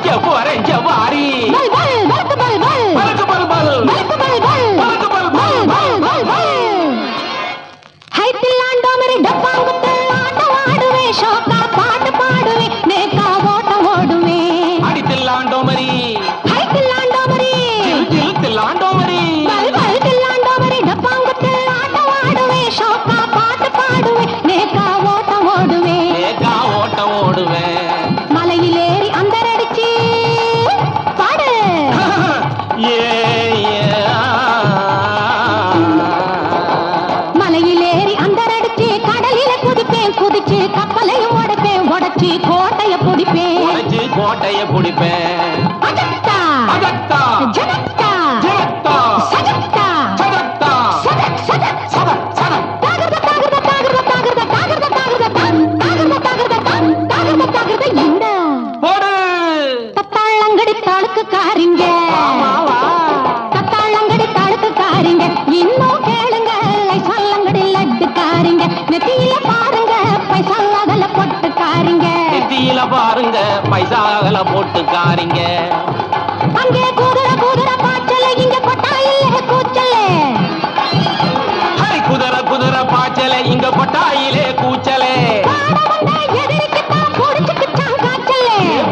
que eu உடைச்சு கோட்டைய புடிப்பேன் உடைச்சு கோட்டைய புடிப்பேன் அகத்தா. அகத்தா. ஜனத்தா ஜனத்தா சகத்தா. சகத்தா. என்ன தத்தாளங்கடி தாளுக்கு காரிங்க. தத்தாளங்கடி தாளுக்கு காரிங்க. இன்னும் பைசால பாருங்க பைசால போட்டுக்காரிங்க. அங்கே குதிரை குதிரை பாய்ச்சல இங்க கொட்டாயிலே கூச்சல. ஹரி குதிரை குதிரை பாய்ச்சல இங்க கொட்டாயிலே கூச்சலே.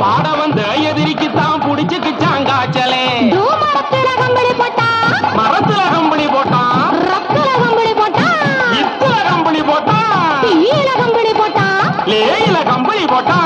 பாட வந்த எதிரிக்குத்தான் புடிச்சுக்குச்சாங்க காய்ச்சலே. மரத்துல கம்பளி போட்டா? மரத்துல கம்பளி போட்டா? ரத்துல கம்பளி போட்டா? இத்துல கம்பளி போட்டா? ஈல கம்பளி போட்டா? லே बटा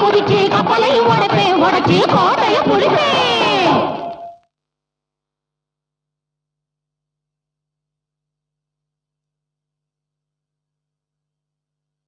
குதிச்சு கப்பலை உடைப்பேன் உடைச்சு கோட்டை